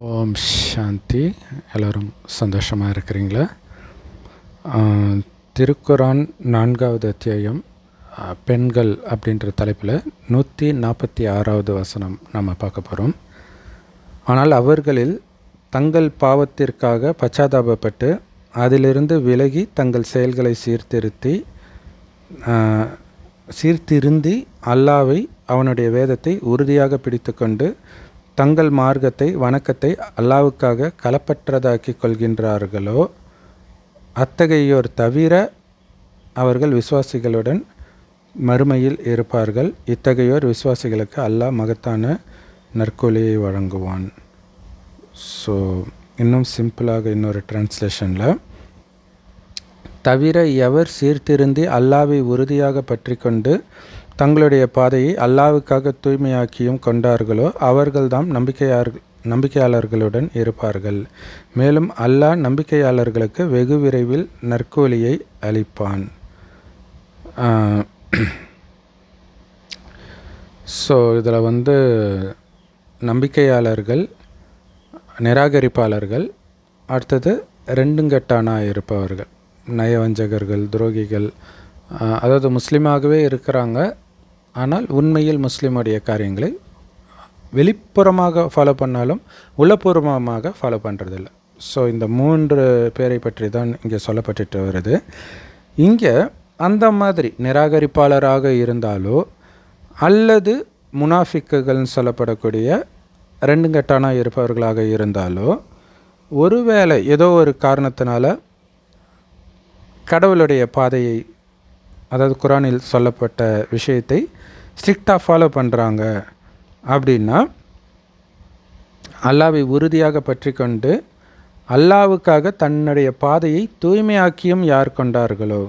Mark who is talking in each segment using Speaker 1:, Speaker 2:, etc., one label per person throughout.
Speaker 1: ஓம் சாந்தி. எல்லோரும் சந்தோஷமாக இருக்கிறீங்களா? திருக்குரான் நான்காவது அத்தியாயம் பெண்கள் அப்படின்ற தலைப்பில் நூற்றி நாற்பத்தி ஆறாவது வசனம் நம்ம பார்க்க போகிறோம் ஆனால் அவர்களில் தங்கள் பாவத்திற்காக பச்சாதாபப்பட்டு அதிலிருந்து விலகி தங்கள் செயல்களை சீர்திருத்தி சீர்திருந்தி அல்லாவை அவனுடைய வேதத்தை உறுதியாக பிடித்துக்கொண்டு தங்கள் மார்க்கத்தை வணக்கத்தை அல்லாவுக்காக களப்பற்றதாக்கிக் கொள்கின்றார்களோ அத்தகையோர் தவிர அவர்கள் விசுவாசிகளுடன் மறுமையில் இருப்பார்கள். இத்தகையோர் விசுவாசிகளுக்கு அல்லாஹ் மகத்தான நற்கொலியை வழங்குவான். ஸோ இன்னும் சிம்பிளாக இன்னொரு டிரான்ஸ்லேஷனில் தவிர எவர் சீர்திருந்தி அல்லாவை உறுதியாக பற்றி கொண்டு தங்களுடைய பாதையை அல்லாவுக்காக தூய்மையாக்கியும் கொண்டார்களோ அவர்கள்தான் நம்பிக்கையார் நம்பிக்கையாளர்களுடன் இருப்பார்கள். மேலும் அல்லாஹ் நம்பிக்கையாளர்களுக்கு வெகு விரைவில் நற்கூலியை அளிப்பான். ஸோ இதில் வந்து நம்பிக்கையாளர்கள் நிராகரிப்பாளர்கள் அடுத்தது ரெண்டுங்கட்டானாக இருப்பவர்கள். நயவஞ்சகர்கள் துரோகிகள் அதாவது முஸ்லீமாகவே இருக்கிறாங்க ஆனால் உண்மையில் முஸ்லீமுடைய காரியங்களை வெளிப்புறமாக ஃபாலோ பண்ணாலும் உள்ளபூர்வமாக ஃபாலோ பண்ணுறதில்ல ஸோ இந்த மூன்று பேரை பற்றி தான் இங்கே சொல்லப்பட்டுட்டு வருது. இங்கே அந்த மாதிரி நிராகரிப்பாளராக இருந்தாலோ அல்லது முனாஃபிக்குகள்னு சொல்லப்படக்கூடிய ரெண்டு கட்டானா இருப்பவர்களாக இருந்தாலோ ஒருவேளை ஏதோ ஒரு காரணத்தினால கடவுளுடைய பாதையை அதாவது குரானில் சொல்லப்பட்ட விஷயத்தை ஸ்ட்ரிக்டாக ஃபாலோ பண்ணுறாங்க அப்படின்னா அல்லாவை உறுதியாக பற்றி கொண்டு அல்லாவுக்காக தன்னுடைய பாதையை தூய்மையாக்கியும் யார் கொண்டார்களோ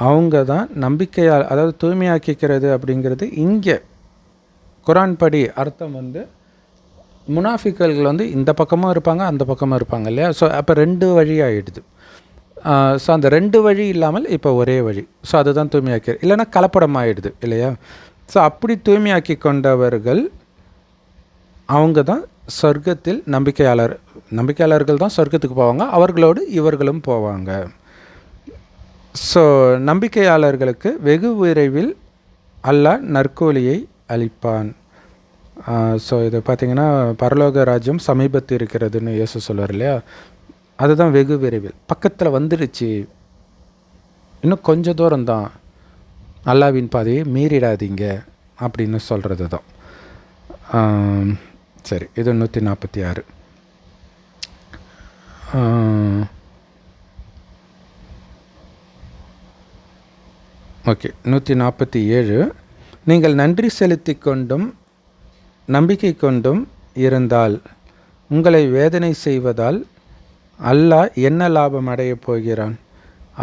Speaker 1: அவங்க தான் நம்பிக்கையால் அதாவது தூய்மையாக்கிக்கிறது அப்படிங்கிறது இங்கே குரான் படி அர்த்தம் வந்து முனாஃபிக்கல்கள் வந்து இந்த பக்கமும் இருப்பாங்க அந்த பக்கமும் இருப்பாங்க இல்லையா? ஸோ அப்போ ரெண்டு வழி ஆகிடுது ஸோ அந்த ரெண்டு வழி இல்லாமல் இப்போ ஒரே வழி. ஸோ அதுதான் தூய்மையாக்கி இல்லைன்னா கலப்படம் ஆகிடுது இல்லையா? ஸோ அப்படி தூய்மையாக்கி கொண்டவர்கள் அவங்க தான் சொர்க்கத்தில் நம்பிக்கையாளர். நம்பிக்கையாளர்கள் தான் சொர்க்கத்துக்கு போவாங்க அவர்களோடு இவர்களும் போவாங்க. ஸோ நம்பிக்கையாளர்களுக்கு வெகு விரைவில் அல்லாஹ் நற்கூலியை அளிப்பான். ஸோ இது பார்த்திங்கன்னா பரலோக ராஜ்யம் சமீபத்து இருக்கிறதுன்னு இயேசு சொல்வார் இல்லையா? அதுதான் வெகு விரைவில். பக்கத்தில் வந்துடுச்சு இன்னும் கொஞ்ச தூரம் தான் அல்லாவின் பாதையை மீறிடாதீங்க அப்படின்னு சொல்கிறது தான் சரி இது நூற்றி நாற்பத்தி ஆறு. ஓகே நூற்றி நாற்பத்தி ஏழு. நீங்கள் நன்றி செலுத்தி கொண்டும் நம்பிக்கை கொண்டும் இருந்தால் உங்களை வேதனை செய்வதால் அல்லாஹ் என்ன லாபம் அடையப் போகிறான்?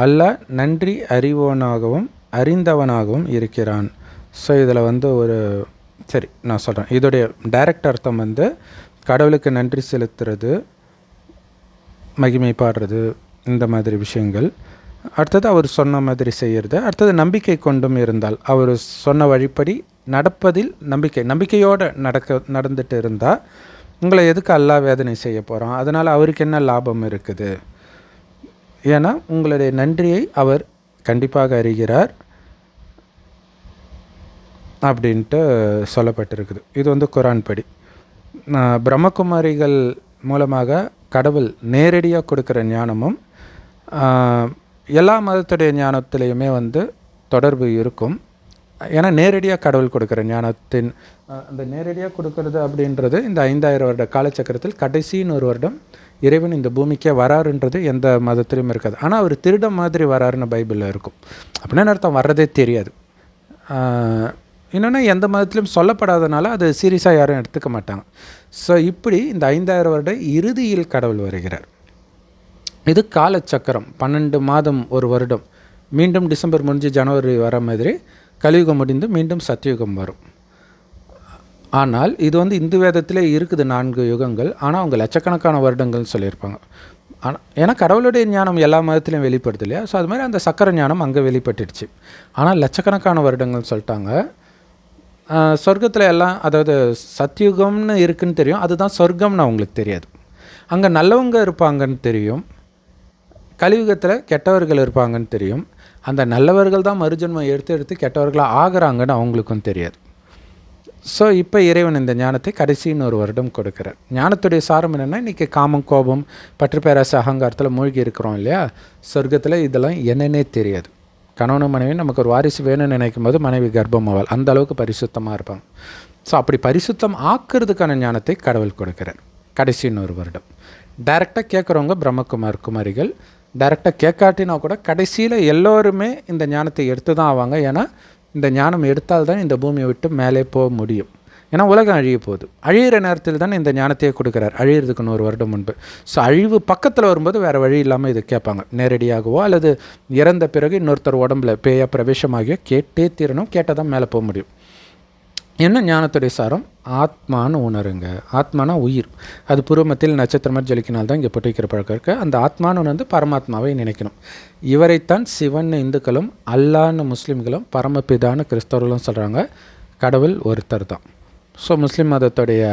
Speaker 1: அல்லாஹ் நன்றி அறிவோனாகவும் அறிந்தவனாகவும் இருக்கிறான். ஸோ இதில் வந்து ஒரு சரி நான் சொல்கிறேன் இதோடைய டைரக்ட் அர்த்தம் வந்து கடவுளுக்கு நன்றி செலுத்துறது மகிமை பாடுறது இந்த மாதிரி விஷயங்கள். அடுத்தது அவர் சொன்ன மாதிரி செய்கிறது அடுத்தது நம்பிக்கை கொண்டும் இருந்தால். அவர் சொன்ன வழிப்படி நடப்பதில் நம்பிக்கை நம்பிக்கையோடு நடக்க நடந்துட்டு இருந்தால் உங்களை எதுக்கு அல்லா வேதனை செய்ய போகிறான் அதனால் அவருக்கு என்ன லாபம் இருக்குது? ஏன்னா உங்களுடைய நன்றியை அவர் கண்டிப்பாக அறிகிறார் அப்படின்ட்டு சொல்லப்பட்டிருக்குது. இது வந்து குரான் படி. பிரம்மகுமாரிகள் மூலமாக கடவுள் நேரடியாக கொடுக்குற ஞானமும் எல்லா மதத்துடைய ஞானத்திலையுமே வந்து தொடர்பு இருக்கும். ஏன்னா நேரடியாக கடவுள் கொடுக்குற ஞானத்தின் அந்த நேரடியாக கொடுக்கறது அப்படின்றது இந்த ஐந்தாயிரம் வருட காலச்சக்கரத்தில் கடைசின்னு ஒரு வருடம் இறைவன் இந்த பூமிக்கே வராருன்றது எந்த மதத்திலையும் இருக்காது. ஆனால் அவர் திருடம் மாதிரி வராருன்னு பைபிளில் இருக்கும். அப்படின்னு அர்த்தம்? வர்றதே தெரியாது. இன்னொன்று எந்த மதத்திலும் சொல்லப்படாதனால அது சீரியஸாக யாரும் எடுத்துக்க மாட்டாங்க. ஸோ இப்படி இந்த ஐந்தாயிரம் வருட இறுதியில் கடவுள் வருகிறார். இது காலச்சக்கரம் பன்னெண்டு மாதம் ஒரு வருடம். மீண்டும் டிசம்பர் முடிஞ்சு ஜனவரி வர மாதிரி கலியுகம் முடிந்து மீண்டும் சத்தியுகம் வரும். ஆனால் இது வந்து இந்து வேதத்திலே இருக்குது நான்கு யுகங்கள். ஆனால் அவங்க லட்சக்கணக்கான வருடங்கள்னு சொல்லியிருப்பாங்க. ஆனால் ஏன்னா கடவுளுடைய ஞானம் எல்லா மதத்திலையும் வெளிப்படுது இல்லையா ஸோ அது மாதிரி அந்த சக்கர ஞானம் அங்கே வெளிப்பட்டுடுச்சு. ஆனால் லட்சக்கணக்கான வருடங்கள்னு சொல்லிட்டாங்க. சொர்க்கத்தில் எல்லாம் அதாவது சத்தியுகம்னு இருக்குன்னு தெரியும். அதுதான் சொர்க்கம்னு அவங்களுக்கு தெரியாது. அங்கே நல்லவங்க இருப்பாங்கன்னு தெரியும். கலியுகத்தில் கெட்டவர்கள் இருப்பாங்கன்னு தெரியும். அந்த நல்லவர்கள் தான் மறுஜென்மம் எடுத்து எடுத்து கெட்டவர்களாக ஆகிறாங்கன்னு அவங்களுக்கும் தெரியாது. ஸோ இப்போ இறைவன் இந்த ஞானத்தை கடைசின்னு ஒரு வருடம் கொடுக்குறார். ஞானத்துடைய சாரம் என்னென்னா இன்றைக்கி காமம் கோபம் பற்று பேராசை அகங்காரத்தில் மூழ்கி இருக்கிறோம் இல்லையா? சொர்க்கத்தில் இதெல்லாம் என்னென்னே தெரியாது. கணவனும் மனைவி நமக்கு ஒரு வாரிசு வேணும்னு நினைக்கும் போது மனைவி கர்ப்பமாவாள். அந்த அளவுக்கு பரிசுத்தமாக இருப்பாங்க. ஸோ அப்படி பரிசுத்தம் ஆக்கிறதுக்கான ஞானத்தை கடவுள் கொடுக்குறார். கடைசின்னு ஒரு வருடம். டைரெக்டாக கேட்குறவங்க பிரம்மகுமார் குமாரிகள் டைரெக்டாக கேட்காட்டினா கூட கடைசியில் எல்லோருமே இந்த ஞானத்தை எடுத்து தான் ஆவாங்க. ஏன்னா இந்த ஞானம் எடுத்தால் தான் இந்த பூமியை விட்டு மேலே போக முடியும். ஏன்னா உலகம் அழிய போகுது. அழியிற நேரத்தில் தான் இந்த ஞானத்தையே கொடுக்குறார். அழியிறதுக்கு நூறு வருடம் முன்பு. ஸோ அழிவு பக்கத்தில் வரும்போது வேறு வழி இல்லாமல் இது கேட்பாங்க. நேரடியாகவோ அல்லது இறந்த பிறகு இன்னொருத்தர் உடம்புல பேய பிரவேசமாகியோ கேட்டே தீரணும். கேட்டால் தான் மேலே போக முடியும். என்ன ஞானத்துடைய சாரம்? ஆத்மான்னு உணருங்க. ஆத்மானா உயிர். அது பூர்வமத்தில் நட்சத்திரம் மாதிரி ஜொலிக்கினால் தான் இங்கே போட்டு வைக்கிற பழக்கம் இருக்குது அந்த ஆத்மான்னு வந்து பரமாத்மாவை நினைக்கணும். இவரைத்தான் சிவன் இந்துக்களும் அல்லான்னு முஸ்லீம்களும் பரமபிதான்னு கிறிஸ்தவர்களும் சொல்கிறாங்க கடவுள் ஒருத்தர் தான். ஸோ முஸ்லீம் மதத்துடைய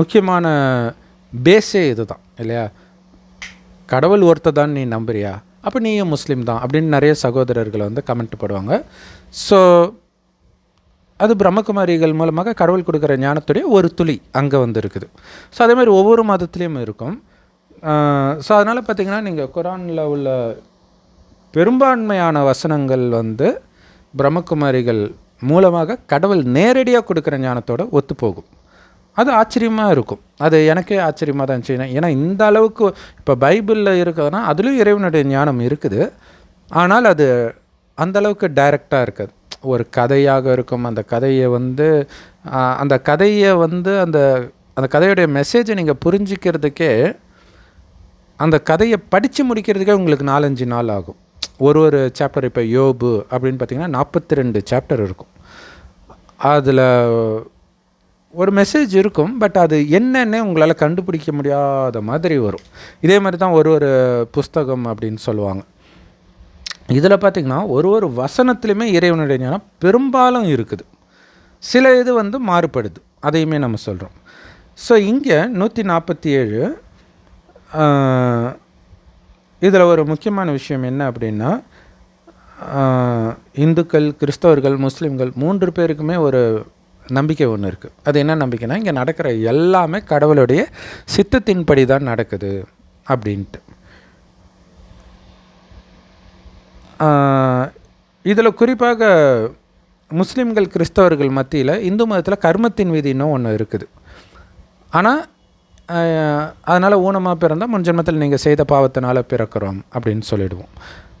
Speaker 1: முக்கியமான பேஸே இது தான் இல்லையா? கடவுள் ஒருத்தர் தான் நீ நம்புறியா? அப்போ நீயும் முஸ்லீம் தான் அப்படின்னு நிறைய சகோதரர்கள் வந்து கமெண்ட் போடுவாங்க. ஸோ அது பிரம்மகுமாரிகள் மூலமாக கடவுள் கொடுக்குற ஞானத்துடைய ஒரு துளி அங்கே வந்து இருக்குது ஸோ அதே மாதிரி ஒவ்வொரு மதத்துலேயும் இருக்கும். ஸோ அதனால் பார்த்திங்கன்னா நீங்கள் குரானில் உள்ள பெரும்பான்மையான வசனங்கள் வந்து பிரம்மகுமாரிகள் மூலமாக கடவுள் நேரடியாக கொடுக்குற ஞானத்தோடு ஒத்துப்போகும். அது ஆச்சரியமாக இருக்கும். அது எனக்கே ஆச்சரியமாக தான் இருந்துச்சு. ஏன்னா இந்த அளவுக்கு இப்போ பைபிளில் இருக்குதுன்னா அதுலேயும் இறைவனுடைய ஞானம் இருக்குது. ஆனால் அது அந்தளவுக்கு டைரெக்டாக இருக்காது. ஒரு கதையாக இருக்கும். அந்த கதையை வந்து அந்த கதையை வந்து அந்த அந்த கதையுடைய மெசேஜை நீங்கள் புரிஞ்சிக்கிறதுக்கே அந்த கதையை படித்து முடிக்கிறதுக்கே உங்களுக்கு நாலஞ்சு நாள் ஆகும். ஒரு ஒரு சாப்டர் இப்போ யோபு அப்படின்னு பார்த்தீங்கன்னா நாற்பத்தி ரெண்டு சாப்டர் இருக்கும். அதில் ஒரு மெசேஜ் இருக்கும் பட் அது என்னென்ன உங்களால் கண்டுபிடிக்க முடியாத மாதிரி வரும். இதே மாதிரி தான் ஒரு ஒரு புஸ்தகம் அப்படின்னு சொல்லுவாங்க. இதில் பார்த்திங்கன்னா ஒரு ஒரு வசனத்துலையுமே இறைவனுடைய ஞானம் பெரும்பாலும் இருக்குது. சில இது வந்து மாறுபடுது. அதையுமே நம்ம சொல்கிறோம் ஸோ இங்கே நூற்றி நாற்பத்தி ஏழு இதில் ஒரு முக்கியமான விஷயம் என்ன அப்படின்னா இந்துக்கள் கிறிஸ்தவர்கள் முஸ்லீம்கள் மூன்று பேருக்குமே ஒரு நம்பிக்கை ஒன்று இருக்குது அது என்ன நம்பிக்கைனா இங்கே நடக்கிற எல்லாமே கடவுளுடைய சித்தத்தின்படி தான் நடக்குது அப்படின்ட்டு. இதில் குறிப்பாக முஸ்லீம்கள் கிறிஸ்தவர்கள் மத்தியில் இந்து மதத்தில் கர்மத்தின் விதினும் ஒன்று இருக்குது. ஆனால் அதனால் ஊனமாக பிறந்தால் முன்ஜென்மத்தில் நீங்கள் செய்த பாவத்தினால் பிறக்கிறோம் அப்படின்னு சொல்லிடுவோம்.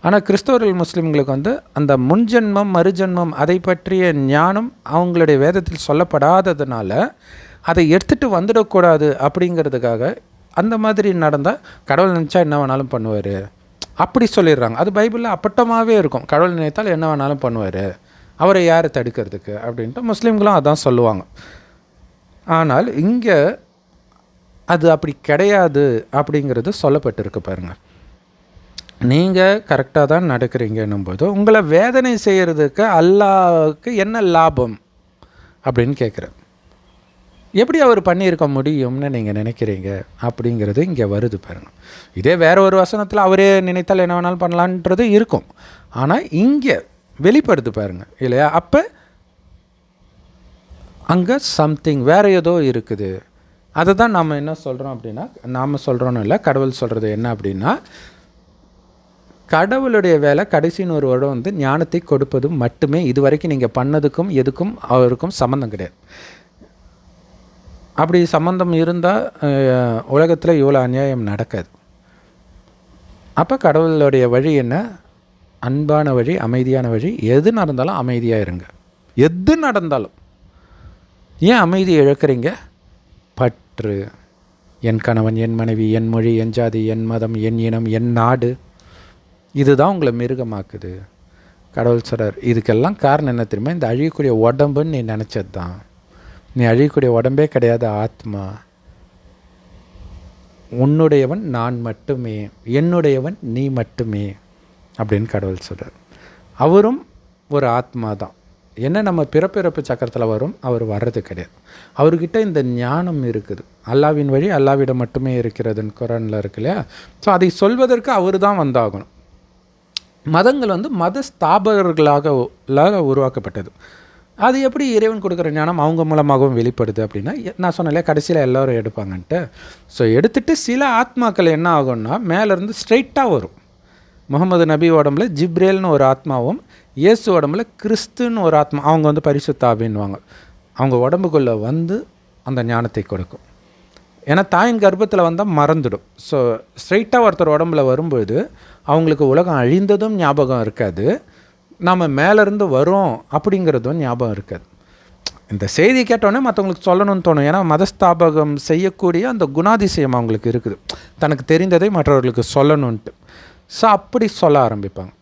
Speaker 1: ஆனால் கிறிஸ்தவர்கள் முஸ்லீம்களுக்கு வந்து அந்த முன்ஜென்மம் மறுஜென்மம் அதை பற்றிய ஞானம் அவங்களுடைய வேதத்தில் சொல்லப்படாததுனால அதை எடுத்துகிட்டு வந்துடக்கூடாது அப்படிங்கிறதுக்காக அந்த மாதிரி நடந்தால் கடவுள் நினச்சா என்ன வேணாலும் பண்ணுவார். அப்படி சொல்லிடுறாங்க. அது பைபிளில் அப்பட்டமாகவே இருக்கும். கடவுள் நினைத்தால் என்ன வேணாலும் பண்ணுவார். அவரை யார் தடுக்கிறதுக்கு? அப்படின்ட்டு முஸ்லீம்களும் அதான் சொல்லுவாங்க. ஆனால் இங்கே அது அப்படி கிடையாது அப்படிங்கிறது சொல்லப்பட்டிருக்கு பாருங்கள் நீங்கள் கரெக்டாக தான் நடக்கிறீங்கன்னும் போது உங்களை வேதனை செய்கிறதுக்கு அல்லாவுக்கு என்ன லாபம்? அப்படின்னு கேட்குறேன் எப்படி அவர் பண்ணியிருக்க முடியும்னு நீங்கள் நினைக்கிறீங்க? அப்படிங்கிறது இங்கே வருது பாருங்கள் இதே வேற ஒரு வசனத்தில் அவரே நினைத்தால் என்ன வேணாலும் பண்ணலான்றது இருக்கும். ஆனால் இங்கே வெளிப்படுத்து பாருங்கள் இல்லையா? அப்போ அங்கே சம்திங் வேறு ஏதோ இருக்குது. அதை தான் நாம் என்ன சொல்கிறோம் அப்படின்னா நாம் சொல்கிறோன்னு இல்லை கடவுள் சொல்கிறது என்ன அப்படின்னா கடவுளுடைய வேலை கடைசின்னு ஒரு வருடம் வந்து ஞானத்தை கொடுப்பது மட்டுமே இது வரைக்கும் நீங்கள் பண்ணதுக்கும் எதுக்கும் அவருக்கும் சம்மந்தம் கிடையாது. அப்படி சம்மந்தம் இருந்தால் உலகத்தில் இவ்வளோ அநியாயம் நடக்காது. அப்போ கடவுளுடைய வழி என்ன? அன்பான வழி அமைதியான வழி எது நடந்தாலும் அமைதியாக இருங்க. எது நடந்தாலும். ஏன் அமைதி இழக்கிறீங்க? பற்று. என் கணவன் என் மனைவி என் மொழி என் ஜாதி என் மதம் என் இனம் என் நாடு. இதுதான் உங்களை மிருகமாக்குது. கடவுள் சொல்கிறார் இதுக்கெல்லாம் காரணம் என்ன தெரியுமா? இந்த அழியக்கூடிய உடம்புன்னு நீ நினச்சது தான் நீ அழியக்கூடிய உடம்பே கிடையாது ஆத்மா. உன்னுடையவன் நான் மட்டுமே என்னுடையவன் நீ மட்டுமே அப்படின்னு கடவுள் சொல்கிறார் அவரும் ஒரு ஆத்மா தான். என்ன நம்ம பிறப்பிறப்பு சக்கரத்தில் வரும்? அவர் வர்றது கிடையாது. அவர்கிட்ட இந்த ஞானம் இருக்குது. அல்லாவின் வழி அல்லாவிடம் மட்டுமே இருக்கிறதுன்னு குரானில் இருக்கு இல்லையா? ஸோ அதை சொல்வதற்கு அவர் தான் வந்தாகணும். மதங்கள் வந்து மத ஸ்தாபகர்களாக உருவாக்கப்பட்டது. அது எப்படி இறைவன் கொடுக்குற ஞானம் அவங்க மூலமாகவும் வெளிப்படுது அப்படின்னா நான் சொன்னேன் கடைசியில் எல்லோரும் எடுப்பாங்கன்ட்டு. ஸோ எடுத்துட்டு சில ஆத்மாக்கள் என்ன ஆகும்னா மேலேருந்து ஸ்ட்ரைட்டாக வரும். முகமது நபி உடம்புல ஜிப்ரேல்னு ஒரு ஆத்மாவும் இயேசு உடம்புல கிறிஸ்துன்னு ஒரு ஆத்மா அவங்க வந்து பரிசுத்தா அப்படின்வாங்க அவங்க உடம்புக்குள்ளே வந்து அந்த ஞானத்தை கொடுக்கும். ஏன்னா தாயின் கர்ப்பத்தில் வந்தால் மறந்துடும். ஸோ ஸ்ட்ரைட்டாக ஒருத்தர் உடம்புல வரும்போது அவங்களுக்கு உலகம் அழிந்ததும் ஞாபகம் இருக்காது. நாம் மேலேருந்து வரோம் அப்படிங்கிறதும் ஞாபகம் இருக்காது. இந்த செய்தி கேட்டோன்னே மற்றவங்களுக்கு சொல்லணும்னு தோணும். ஏன்னா மதஸ்தாபகம் செய்யக்கூடிய அந்த குணாதிசயம் அவங்களுக்கு இருக்குது. தனக்கு தெரிந்ததை மற்றவர்களுக்கு சொல்லணுன்ட்டு ஸோ அப்படி சொல்ல ஆரம்பிப்பாங்க.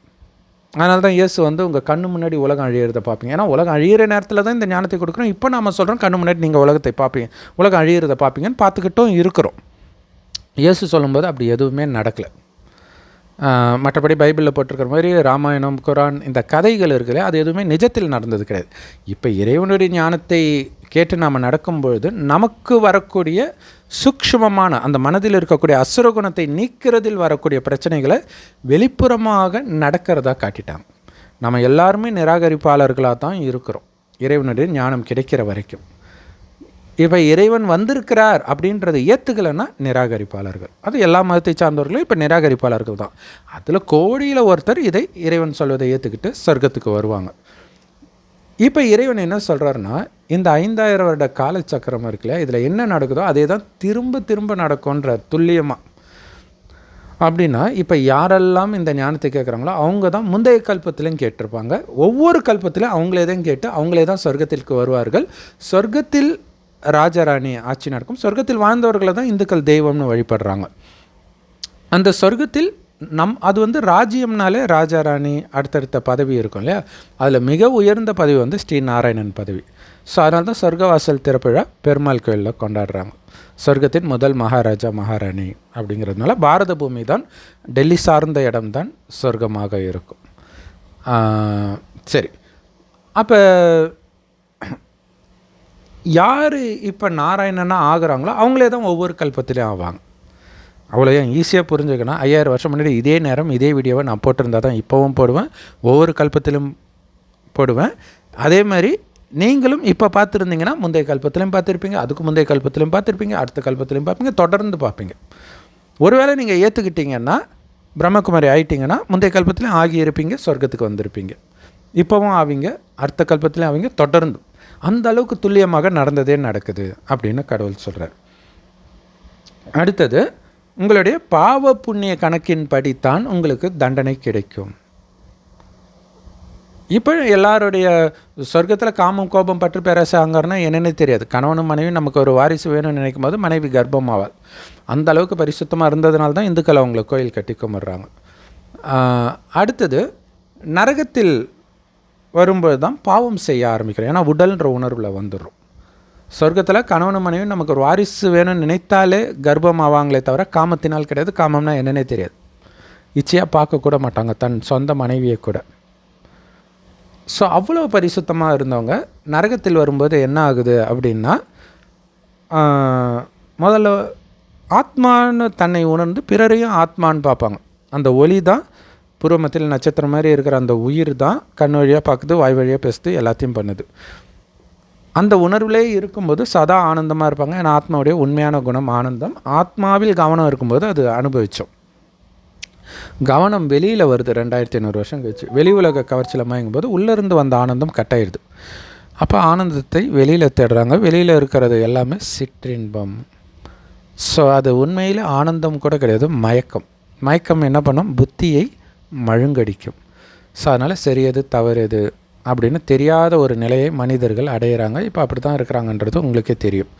Speaker 1: அதனால தான் இயேசு வந்து உங்கள் கண்ணு முன்னாடி உலகம் அழியிறத பார்ப்பீங்க. ஏன்னா உலகம் அழியிற நேரத்தில் தான் இந்த ஞானத்தை கொடுக்குறோம். இப்போ நம்ம சொல்கிறோம் கண்ணு முன்னாடி நீங்கள் உலகத்தை பார்ப்பீங்க. உலகம் அழியிறத பார்ப்பீங்கன்னு பார்த்துக்கிட்டும் இருக்கிறோம். இயேசு சொல்லும்போது அப்படி எதுவுமே நடக்கலை. மற்றபடி பைபிளில் போட்டிருக்கிற மாதிரி ராமாயணம் குரான் இந்த கதைகள் இருக்குல்ல அது எதுவுமே நிஜத்தில் நடந்தது கிடையாது. இப்போ இறைவனுடைய ஞானத்தை கேட்டு நாம் நடக்கும்பொழுது நமக்கு வரக்கூடிய சூக்ஷ்மமான அந்த மனதில் இருக்கக்கூடிய அசுரகுணத்தை நீக்கிறதில் வரக்கூடிய பிரச்சனைகளை வெளிப்புறமாக நடக்கிறதா காட்டிட்டாங்க. நம்ம எல்லாருமே நிராகரிப்பாளர்களாக தான் இருக்கிறோம். இறைவனுடைய ஞானம் கிடைக்கிற வரைக்கும். இப்போ இறைவன் வந்திருக்கிறார் அப்படின்றத ஏற்றுக்கலைன்னா நிராகரிப்பாளர்கள். அது எல்லா மதத்தை சார்ந்தவர்களும் இப்போ நிராகரிப்பாளர்கள் தான். அதில் கோடியில் ஒருத்தர் இதை இறைவன் சொல்வதை ஏற்றுக்கிட்டு சொர்க்கத்துக்கு வருவாங்க. இப்போ இறைவன் என்ன சொல்கிறாருன்னா இந்த ஐந்தாயிரம் வருட காலச்சக்கரம் இருக்குல்ல இதில் என்ன நடக்குதோ அதே தான் திரும்ப திரும்ப நடக்கும்ன்ற துல்லியமாக அப்படின்னா இப்போ யாரெல்லாம் இந்த ஞானத்தை கேட்குறாங்களோ அவங்க தான் முந்தைய கல்பத்திலையும் கேட்டிருப்பாங்க. ஒவ்வொரு கல்பத்திலையும் அவங்களே தான் கேட்டு அவங்களே தான் சொர்க்கத்திற்கு வருவார்கள். சொர்க்கத்தில் ராஜராணி ஆட்சி நடக்கும். சொர்க்கத்தில் வாழ்ந்தவர்களை தான் இந்துக்கள் தெய்வம்னு வழிபடுறாங்க. அந்த சொர்க்கத்தில் நம் அது வந்து ராஜ்யம்னாலே ராஜாராணி அடுத்தடுத்த பதவி இருக்கும் இல்லையா? அதில் மிக உயர்ந்த பதவி வந்து ஸ்ரீ நாராயணன் பதவி. ஸோ அதனால தான் சொர்க்கவாசல் திறப்பிழா பெருமாள் கோயிலில் கொண்டாடுறாங்க. சொர்க்கத்தின் முதல் மகாராஜா மகாராணி அப்படிங்கிறதுனால பாரத பூமி தான் டெல்லி சார்ந்த இடம்தான் சொர்க்கமாக இருக்கும். சரி. அப்போ யார் இப்போ நாராயணனாக ஆகுறாங்களோ அவங்களே தான் ஒவ்வொரு கல்பத்திலையும் ஆவாங்க. அவ்வளோ ஏன்? ஈஸியாக புரிஞ்சுக்கணும். ஐயாயிரம் வருஷம் முன்னாடி இதே நேரம் இதே வீடியோவை நான் போட்டிருந்தா தான் இப்போவும் போடுவேன். ஒவ்வொரு கல்பத்திலும் போடுவேன். அதே மாதிரி நீங்களும் இப்போ பார்த்துருந்தீங்கன்னா முந்தைய கல்பத்திலையும் பார்த்துருப்பீங்க அதுக்கு முந்தைய கல்பத்திலையும் பார்த்துருப்பீங்க அடுத்த கல்பத்திலையும் பார்ப்பீங்க தொடர்ந்து பார்ப்பீங்க. ஒருவேளை நீங்கள் ஏற்றுக்கிட்டீங்கன்னா பிரம்மகுமாரி ஆகிட்டிங்கன்னா முந்தைய கல்பத்திலையும் ஆகி இருப்பீங்க சொர்க்கத்துக்கு வந்திருப்பீங்க. இப்போவும் ஆவீங்க அடுத்த கல்பத்திலையும் ஆவீங்க தொடர்ந்து அந்த அளவுக்கு துல்லியமாக நடந்ததே நடக்குது அப்படின்னு கடவுள் சொல்கிறார் அடுத்தது உங்களுடைய பாவ புண்ணிய கணக்கின்படி தான் உங்களுக்கு தண்டனை கிடைக்கும். இப்போ எல்லாருடைய சொர்க்கத்தில் காமம் கோபம் பற்று பேராசாங்கன்னா என்னென்னு தெரியாது. கணவனும் மனைவி நமக்கு ஒரு வாரிசு வேணும்னு நினைக்கும் போது மனைவி கர்ப்பமாவாள். அந்த அளவுக்கு பரிசுத்தமாக இருந்ததுனால தான் இந்துக்கள் அவங்கள கோயில் கட்டி கும்பிட்றாங்க. அடுத்தது நரகத்தில் வரும்போது தான் பாவம் செய்ய ஆரம்பிக்கிறோம். ஏன்னா உடல்ன்ற உணர்வில் வந்துடும் சொர்க்கத்தில் கணவனும் மனைவி நமக்கு ஒரு வாரிசு வேணும்னு நினைத்தாலே கர்ப்பம் ஆவாங்களே தவிர காமத்தினால் கிடையாது. காமம்னா என்னன்னே தெரியாது. இச்சையாக பார்க்கக்கூட மாட்டாங்க. தன் சொந்த மனைவியை கூட. ஸோ அவ்வளோ பரிசுத்தமாக இருந்தவங்க நரகத்தில் வரும்போது என்ன ஆகுது அப்படின்னா முதல்ல ஆத்மான்னு தன்னை உணர்ந்து பிறரையும் ஆத்மான்னு பார்ப்பாங்க. அந்த ஒளி தான் பூர்வமத்தில் நட்சத்திரம் மாதிரி இருக்கிற அந்த உயிர் தான் கண் வழியாக பார்க்குது வாய் வழியாக பேசுது எல்லாத்தையும் பண்ணுது. அந்த உணர்விலே இருக்கும்போது சதா ஆனந்தமாக இருப்பாங்க. ஏன்னா ஆத்மாவுடைய உண்மையான குணம் ஆனந்தம். ஆத்மாவில் கவனம் இருக்கும்போது அது அனுபவித்தோம் கவனம் வெளியில் வருது ரெண்டாயிரத்தி ஐநூறு வருஷம் கழிச்சு. வெளி உலக கவர்ச்சியில் மயங்கும்போது உள்ளேருந்து வந்த ஆனந்தம் கட்டாயிடுது அப்போ ஆனந்தத்தை வெளியில் தேடுறாங்க. வெளியில் இருக்கிறது எல்லாமே சிற்றின்பம். ஸோ அது உண்மையில் ஆனந்தம் கூட கிடையாது மயக்கம். மயக்கம் என்ன பண்ணும்? புத்தியை மழுங்கடிக்கும். ஸோ அதனால் சரியது தவறு அப்படின்னு தெரியாத ஒரு நிலையை மனிதர்கள் அடையிறாங்க. இப்போ அப்படி தான் இருக்கிறாங்கன்றது உங்களுக்கே தெரியும்.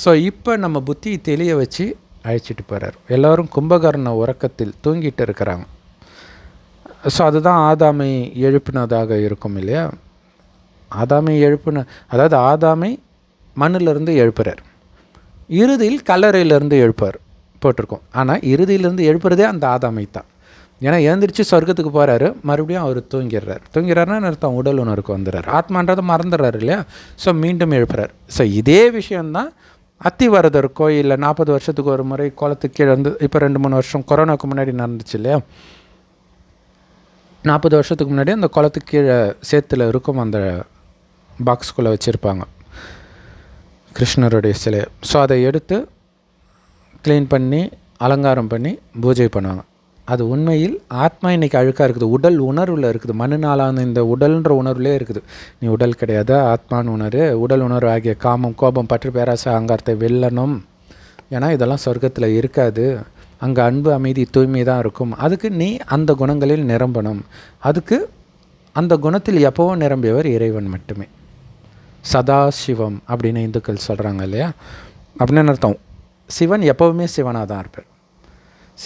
Speaker 1: ஸோ இப்போ நம்ம புத்தி தெளிய வச்சு அழைச்சிட்டு போகிறார் எல்லோரும் கும்பகர்ண உறக்கத்தில் தூங்கிட்டு இருக்கிறாங்க. ஸோ அதுதான் ஆதாமை எழுப்பினதாக இருக்கும் இல்லையா? ஆதாமை எழுப்பின அதாவது ஆதாமை மண்ணிலிருந்து எழுப்புறார். இறுதியில் கல்லறையிலேருந்து எழுப்பார். போட்டிருக்கோம். ஆனால் இறுதியிலிருந்து எழுப்புறதே அந்த ஆதாமை தான் ஏன்னா எழுந்திரிச்சு சொர்க்கத்துக்கு போகிறாரு மறுபடியும் அவர் தூங்கிடுறார். தூங்கிறாருன்னா அர்த்தம்? உடல் உணர்வுக்கு வந்துடுறார். ஆத்மான்றதை மறந்துடுறாரு இல்லையா? ஸோ மீண்டும் எழுப்புறார். ஸோ இதே விஷயந்தான் அத்திவரதர் கோயிலில் நாற்பது வருஷத்துக்கு ஒரு முறை குளத்துக்கு கீழே வந்து இப்போ ரெண்டு மூணு வருஷம் கொரோனாவுக்கு முன்னாடி நடந்துச்சு இல்லையா? நாற்பது வருஷத்துக்கு முன்னாடி அந்த குளத்துக்கு கீழே சேத்துல இருக்கும் அந்த பாக்ஸ்குள்ளே வச்சுருப்பாங்க. கிருஷ்ணருடைய சிலையை. ஸோ அதை எடுத்து க்ளீன் பண்ணி அலங்காரம் பண்ணி பூஜை பண்ணுவாங்க. அது உண்மையில் ஆத்மா இன்னைக்கு அழுக்காக இருக்குது. உடல் உணர்வில் இருக்குது. மண்ணினாலான இந்த உடல்ன்ற உணர்வுலே இருக்குது. நீ உடல் கிடையாது ஆத்மான்னு உணர்வு உடல் உணர்வு ஆகிய காமம் கோபம் பற்று பேராசை அங்காரத்தை வெல்லணும். ஏன்னா இதெல்லாம் சொர்க்கத்தில் இருக்காது. அங்கே அன்பு அமைதி தூய்மை தான் இருக்கும். அதுக்கு நீ அந்த குணங்களில் நிரம்பணும். அதுக்கு அந்த குணத்தில் எப்போவும் நிரம்பியவர் இறைவன் மட்டுமே. சதாசிவம் அப்படின்னு இந்துக்கள் சொல்கிறாங்க இல்லையா? அப்படின்னு அர்த்தம். சிவன் எப்போவுமே சிவனாக தான் இருப்பார்.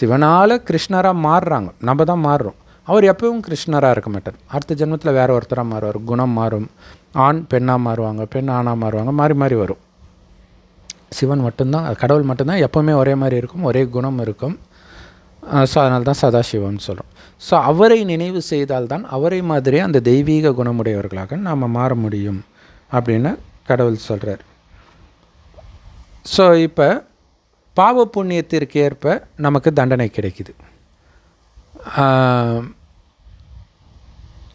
Speaker 1: சிவனால் கிருஷ்ணராக மாறுறாங்க. நம்ம தான் மாறுறோம். அவர் எப்பவும் கிருஷ்ணராக இருக்க மாட்டார். அடுத்த ஜென்மத்தில் வேறு ஒருத்தராக மாறுவார். குணம் மாறும். ஆண் பெண்ணாக மாறுவாங்க. பெண் ஆணாக மாறுவாங்க. மாறி மாறி வரும். சிவன் மட்டும்தான் கடவுள் மட்டும்தான் எப்போவுமே ஒரே மாதிரி இருக்கும். ஒரே குணம் இருக்கும். ஸோ அதனால தான் சதாசிவம்னு சொல்கிறோம் ஸோ அவரை நினைவு செய்தால்தான் அவரை மாதிரியே அந்த தெய்வீக குணமுடையவர்களாக நாம் மாற முடியும் அப்படின்னு கடவுள் சொல்கிறார் ஸோ இப்போ பாவ புண்ணியத்திற்கு ஏற்ப நமக்கு தண்டனை கிடைக்குது.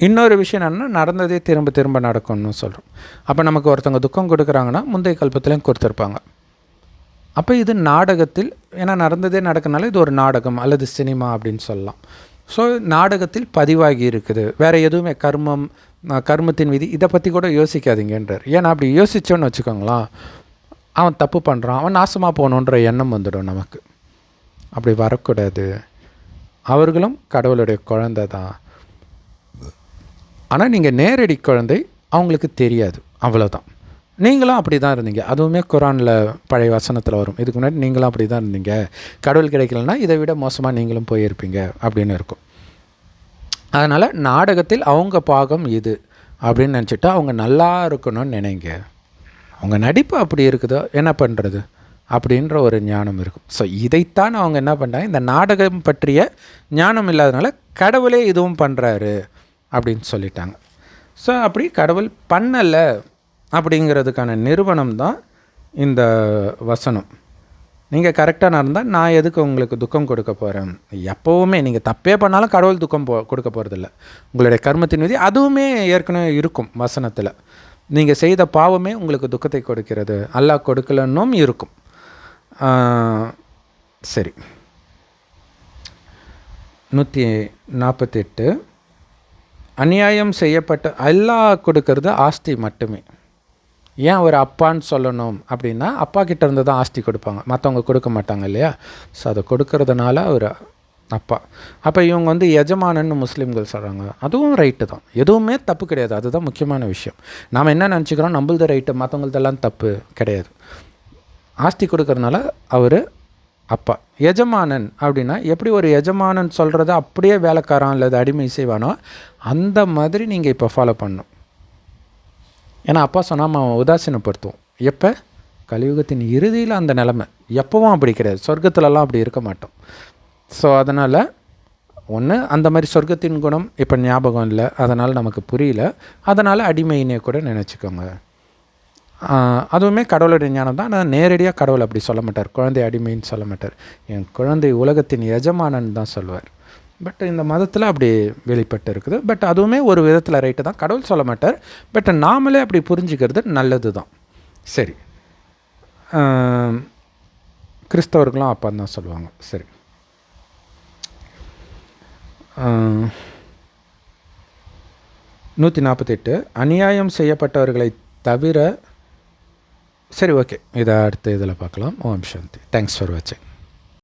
Speaker 1: இன்னொரு விஷயம் என்னென்னா நடந்ததே திரும்ப திரும்ப நடக்கும்னு சொல்கிறோம் அப்போ நமக்கு ஒருத்தவங்க துக்கம் கொடுக்குறாங்கன்னா முந்தைய கல்பத்துலேயும் கொடுத்துருப்பாங்க. அப்போ இது நாடகத்தில் ஏன்னா நடந்ததே நடக்கனால இது ஒரு நாடகம் அல்லது சினிமா அப்படின்னு சொல்லலாம். ஸோ நாடகத்தில் பதிவாகி இருக்குது. வேறு எதுவுமே கர்மம் கர்மத்தின் விதி இதை பற்றி கூட யோசிக்காதீங்கன்றார். ஏன்னா அப்படி யோசித்தோன்னு வச்சுக்கோங்களேன். அவன் தப்பு பண்ணுறான் அவன் நாசமாக போகணுன்ற எண்ணம் வந்துடும் நமக்கு. அப்படி வரக்கூடாது. அவர்களும் கடவுளுடைய குழந்தை தான். ஆனால் நீங்கள் நேரடி குழந்தை அவங்களுக்கு தெரியாது. அவ்வளோதான் நீங்களும் அப்படி தான் இருந்தீங்க. அதுவுமே குரானில் பழைய வசனத்தில் வரும். இதுக்கு முன்னாடி நீங்களும் அப்படி தான் இருந்தீங்க. கடவுள் கிடைக்கலன்னா இதை விட மோசமாக நீங்களும் போயிருப்பீங்க அப்படின்னு இருக்கும். அதனால் நாடகத்தில் அவங்க பாகம் இது அப்படின்னு நினச்சிட்டு அவங்க நல்லா இருக்கணும்னு நினைங்க. அவங்க நடிப்பு அப்படி இருக்குதோ என்ன பண்ணுறது அப்படின்ற ஒரு ஞானம் இருக்கும். ஸோ இதைத்தான் அவங்க என்ன பண்ணுறாங்க இந்த நாடகம் பற்றிய ஞானம் இல்லாதனால கடவுளே இதுவும் பண்ணுறாரு அப்படின்னு சொல்லிட்டாங்க. ஸோ அப்படி கடவுள் பண்ணலை அப்படிங்கிறதுக்கான நிறுவனம் தான் இந்த வசனம். நீங்கள் கரெக்டாக நடந்தால் நான் எதுக்கு உங்களுக்கு துக்கம் கொடுக்க போகிறேன் எப்போவுமே நீங்கள் தப்பே பண்ணாலும் கடவுள் துக்கம் போ கொடுக்க போகிறதில்ல உங்களுடைய கர்மத்தின் விதி அதுவுமே ஏற்கனவே இருக்கும் வசனத்தில். நீங்கள் செய்த பாவமே உங்களுக்கு துக்கத்தை கொடுக்கிறது. அல்லாஹ் கொடுக்கலன்னும் இருக்கும். சரி. நூற்றி நாற்பத்தெட்டு அநியாயம் செய்யப்பட்ட அல்லாஹ் கொடுக்கறது ஆஸ்தி மட்டுமே. ஏன் அவர் அப்பான்னு சொல்லணும் அப்படின்னா அப்பா கிட்ட இருந்து தான் ஆஸ்தி கொடுப்பாங்க. மற்றவங்க கொடுக்க மாட்டாங்க இல்லையா? ஸோ அதை கொடுக்கறதுனால அவர் அப்பா. அப்போ இவங்க வந்து எஜமானன்னு முஸ்லீம்கள் சொல்கிறாங்க அதுவும் ரைட்டு தான். எதுவுமே தப்பு கிடையாது. அதுதான் முக்கியமான விஷயம். நாம் என்ன நினச்சிக்கிறோம்? நம்மளது ரைட்டு மற்றவங்களதெல்லாம் தப்பு கிடையாது. ஆஸ்தி கொடுக்கறதுனால அவர் அப்பா. எஜமானன் அப்படின்னா எப்படி ஒரு எஜமானன் சொல்கிறத அப்படியே வேலைக்காரன் அல்லது அடிமை செய்வானோ அந்த மாதிரி நீங்கள் இப்போ ஃபாலோ பண்ணும் ஏன்னா அப்பா சொன்னால் அவன் உதாசீனப்படுத்துவோம். எப்போ? கலியுகத்தின் இறுதியில் அந்த நிலமை. எப்போவும் அப்படி கிடையாது. சொர்க்கத்துலலாம் அப்படி இருக்க மாட்டோம். ஸோ அதனால் ஒன்று அந்த மாதிரி சொர்க்கத்தின் குணம் இப்போ ஞாபகம் இல்லை. அதனால் நமக்கு புரியல. அதனால் அடிமையினே கூட நினச்சிக்கோங்க. அதுவுமே கடவுளுடைய ஞானம் தான். ஆனால் நேரடியாக கடவுள் அப்படி சொல்ல மாட்டார். குழந்தை அடிமைன்னு சொல்ல மாட்டார். என் குழந்தை உலகத்தின் எஜமானன் தான் சொல்லுவார். பட் இந்த மதத்தில் அப்படி வெளிப்பட்டு இருக்குது. பட் அதுவுமே ஒரு விதத்தில் ரைட்டு தான். கடவுள் சொல்ல மாட்டார். பட் நாமளே அப்படி புரிஞ்சுக்கிறது நல்லது தான். சரி. கிறிஸ்தவர்களும் அப்போ தான் சொல்லுவாங்க. சரி. நூற்றி நாற்பத்தெட்டு அநியாயம் செய்யப்பட்டவர்களை தவிர சரி ஓகே. இதை அடுத்த இதில் பார்க்கலாம். ஓம் சாந்தி. தேங்க்ஸ் ஃபார் வாட்சிங்